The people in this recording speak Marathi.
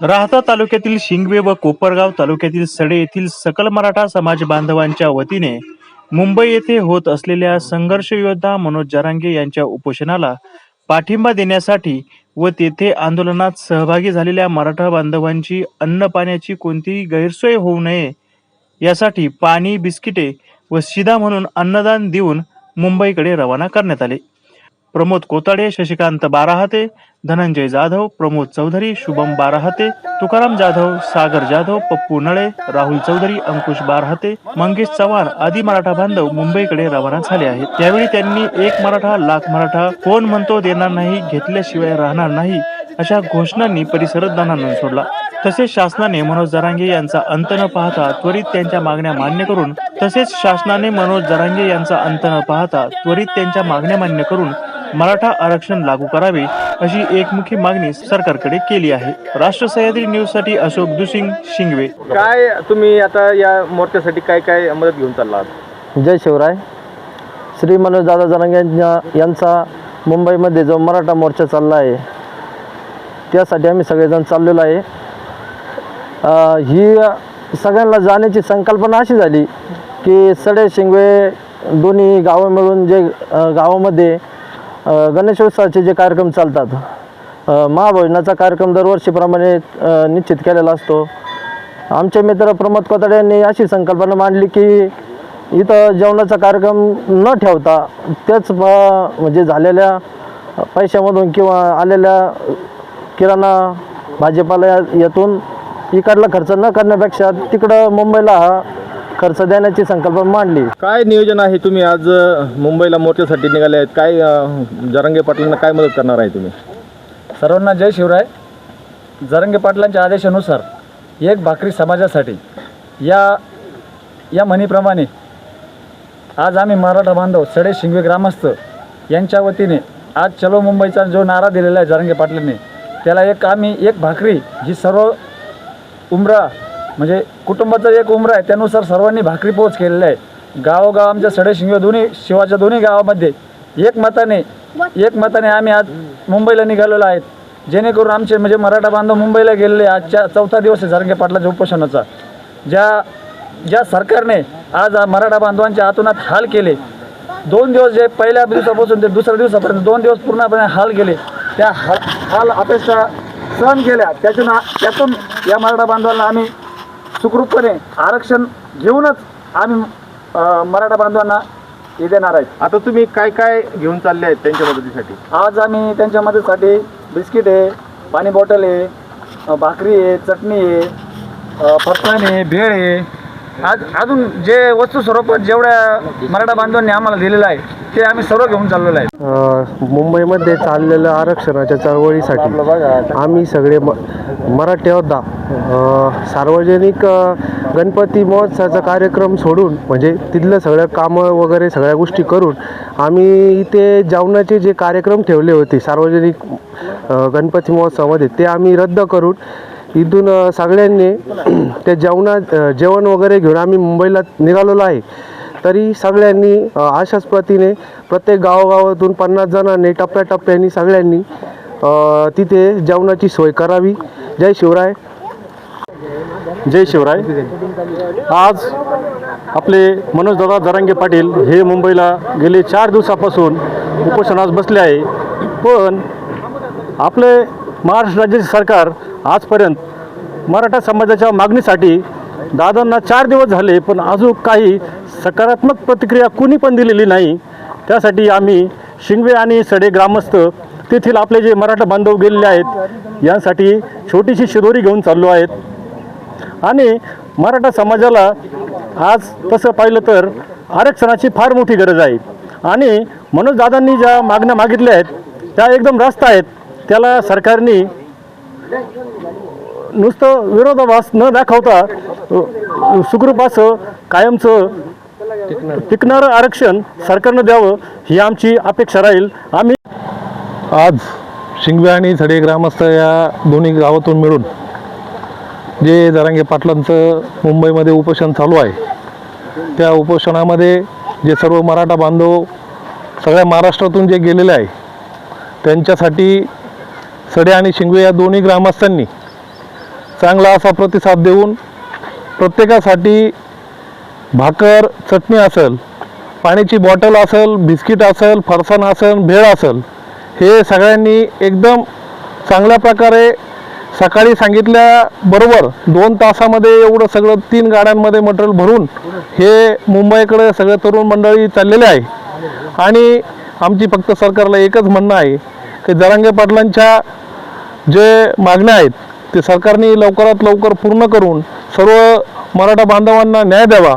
राहता तालुक्यातील शिंगवे व कोपरगाव तालुक्यातील सडे येथील सकल मराठा समाज बांधवांच्या वतीने मुंबई येथे होत असलेल्या संघर्ष योद्धा मनोज जरांगे यांच्या उपोषणाला पाठिंबा देण्यासाठी व तेथे आंदोलनात सहभागी झालेल्या मराठा बांधवांची अन्न पाण्याची कोणतीही गैरसोय होऊ नये यासाठी पाणी बिस्किटे व शिदा म्हणून अन्नदान देऊन मुंबईकडे रवाना करण्यात आले. प्रमोद कोताडे शशिकांत बाराहते धनंजय जाधव प्रमोद चौधरी शुभम बाराहते तुकाराम जाधव सागर जाधव पप्पू नळे राहुल चौधरी अंकुश बारहाते मंगेश चव्हाण आदी मराठा बांधव मुंबईकडे रवाना झाले आहेत. त्यावेळी त्यांनी एक मराठा लाख मराठा कोण म्हणतो देणार नाही घेतल्याशिवाय राहणार नाही अशा घोषणांनी परिसरात दणानून सोडला तसेच शासनाने मनोज जरांगे यांचा अंत न पाहता त्वरित त्यांच्या मागण्या मान्य करून तसेच शासनाने मनोज जरांगे यांचा अंत न पाहता त्वरित त्यांच्या मागण्या मान्य करून मराठा आरक्षण लागू करावे अशी एकमुखी मागणी सरकारकडे केली आहे. राष्ट्र सह्याद्री न्यूजसाठी अशोक दुसिंग शिंगवे. काय तुम्ही आता या मोर्चासाठी काय काय मदत घेऊन चालला आहात? जय शिवराय. श्री मनोज दादा यांच्या- यांचा मुंबईमध्ये जो मराठा मोर्चा चालला आहे त्यासाठी आम्ही सगळेजण चाललेलो आहे. ही सगळ्यांना जाण्याची संकल्पना अशी झाली की सडे शिंगवे दोन्ही गावं मिळून जे गावामध्ये गणेशोत्सवाचे जे कार्यक्रम चालतात महाभोजनाचा कार्यक्रम दरवर्षीप्रमाणे निश्चित केलेला असतो. आमचे मित्र प्रमोद कोताडे यांनी अशी संकल्पना मांडली की इथं जेवणाचा कार्यक्रम न ठेवता त्याच प- म्हणजे झालेल्या पैशामधून किंवा आलेल्या किराणा भाजीपाला या- यातून इकडला खर्च न करण्यापेक्षा तिकडं मुंबईला हा खर्च देण्याची संकल्पना मांडली. काय नियोजन आहे तुम्ही आज मुंबईला मोर्चासाठी निघाले आहेत? काय जरांगे पाटलांना काय मदत करणार आहे तुम्ही? सर्वांना जय शिवराय. जरंगे पाटलांच्या आदेशानुसार एक भाकरी समाजासाठी या या म्हणीप्रमाणे आज आम्ही मराठा बांधव सडे शिंगवे ग्रामस्थ यांच्या वतीने आज चलो मुंबईचा जो नारा दिलेला आहे जरंगे पाटलांनी त्याला एक आम्ही एक भाकरी ही सर्व उमरा म्हणजे कुटुंबाचा एक उमरा आहे त्यानुसार सर्वांनी भाकरी पोच केलेला आहे गावोगाव आमच्या सडे दोन्ही शिवाच्या दोन्ही गावामध्ये एक मताने एक मताने आम्ही आज मुंबईला निघालेलो आहेत. जेणेकरून आमचे म्हणजे मराठा बांधव मुंबईला गेलेले आजच्या चौथा दिवस आहे झारंगे पाटलाच्या उपोषणाचा. ज्या ज्या सरकारने आज मराठा बांधवांच्या हातोनात हाल केले दोन दिवस जे पहिल्या दिवसापासून ते दुसऱ्या दिवसापर्यंत दोन दिवस पूर्णपणे हाल केले त्या हाल हाल अपेक्षा सहन केल्या. त्यातून त्यातून या मराठा बांधवांना आम्ही सुखरूपपणे आरक्षण घेऊनच आम्ही मराठा बांधवांना हे देणार आहेत आता तुम्ही काय काय घेऊन चालले आहेत त्यांच्या मदतीसाठी? आज आम्ही त्यांच्या मदतीसाठी बिस्किट आहे पाणी बॉटल आहे भाकरी आहे चटणी आहे फरसाण आहे भेळ आहे. आज अजून जे वस्तू स्वरूपात जेवढ्या मराठा बांधवांनी आम्हाला दिलेलं आहे ते आम्ही सर्व घेऊन चाललेलो आहे. मुंबईमध्ये चाललेलं आरक्षणाच्या चळवळीसाठी आम्ही सगळे म मराठी सार्वजनिक गणपती महोत्सवाचा कार्यक्रम सोडून म्हणजे तिथलं सगळं कामं वगैरे सगळ्या गोष्टी करून आम्ही इथे जेवणाचे जे कार्यक्रम ठेवले होते सार्वजनिक गणपती महोत्सवामध्ये ते आम्ही रद्द करून इथून सगळ्यांनी ते जेवणा जेवण वगैरे घेऊन आम्ही मुंबईला निघालेलो आहे. तरी सगळ्यांनी अशाच प्रतीने प्रत्येक गावोगावातून पन्नास जणांनी टप्प्याटप्प्याने सगळ्यांनी तिथे जेवणाची सोय करावी. जय शिवराय. जय शिवराय. आज आपले मनोजदादा दरांगे पाटील हे मुंबईला गेले चार दिवसापासून उपोषणास बसले आहे. पण आपले महाराष्ट्र राज्याचे सरकार आजपर्यंत मराठा समाजाच्या मागणीसाठी दादांना चार दिवस झाले पण अजून काही सकारात्मक प्रतिक्रिया कुणी पण दिलेली नाही त्यासाठी आम्ही शिंगवे आणि सडे ग्रामस्थ तेथील आपले जे मराठा बांधव गेलेले आहेत यांसाठी छोटीशी शिदोरी घेऊन चाललो आहेत. आणि मराठा समाजाला आज तसं पाहिलं तर आरक्षणाची फार मोठी गरज आहे. आणि मनोजदादांनी ज्या मागण्या मागितल्या आहेत त्या एकदम रास्त आहेत. त्याला सरकारने नुसतं विरोधाभास न दाखवता सुखरूपास कायमचं टिकणारं. आरक्षण सरकारनं द्यावं ही आमची अपेक्षा राहील. आम्ही आज शिंगवे आणि झडे ग्रामस्थ या दोन्ही गावातून मिळून जे जरांगे पाटलांचं मुंबईमध्ये उपोषण चालू आहे त्या उपोषणामध्ये जे सर्व मराठा बांधव सगळ्या महाराष्ट्रातून जे गेलेले आहे त्यांच्यासाठी सडे आणि शिंगवे या दोन्ही ग्रामस्थांनी चांगला असा प्रतिसाद देऊन प्रत्येकासाठी भाकर चटणी असेल पाण्याची बॉटल असेल बिस्किट असेल फरसाण असेल भेळ असेल हे सगळ्यांनी एकदम चांगल्या प्रकारे सकाळी सांगितल्याबरोबर दोन तासामध्ये एवढं सगळं तीन गाड्यांमध्ये मटेरियल भरून हे मुंबईकडे सगळे तरुण मंडळी चाललेले आहे. आणि आमची फक्त सरकारला एकच म्हणणं आहे की जरांगे पाटलांच्या जे मागण्या आहेत ते सरकारने लवकरात लवकर पूर्ण करून सर्व मराठा बांधवांना न्याय द्यावा.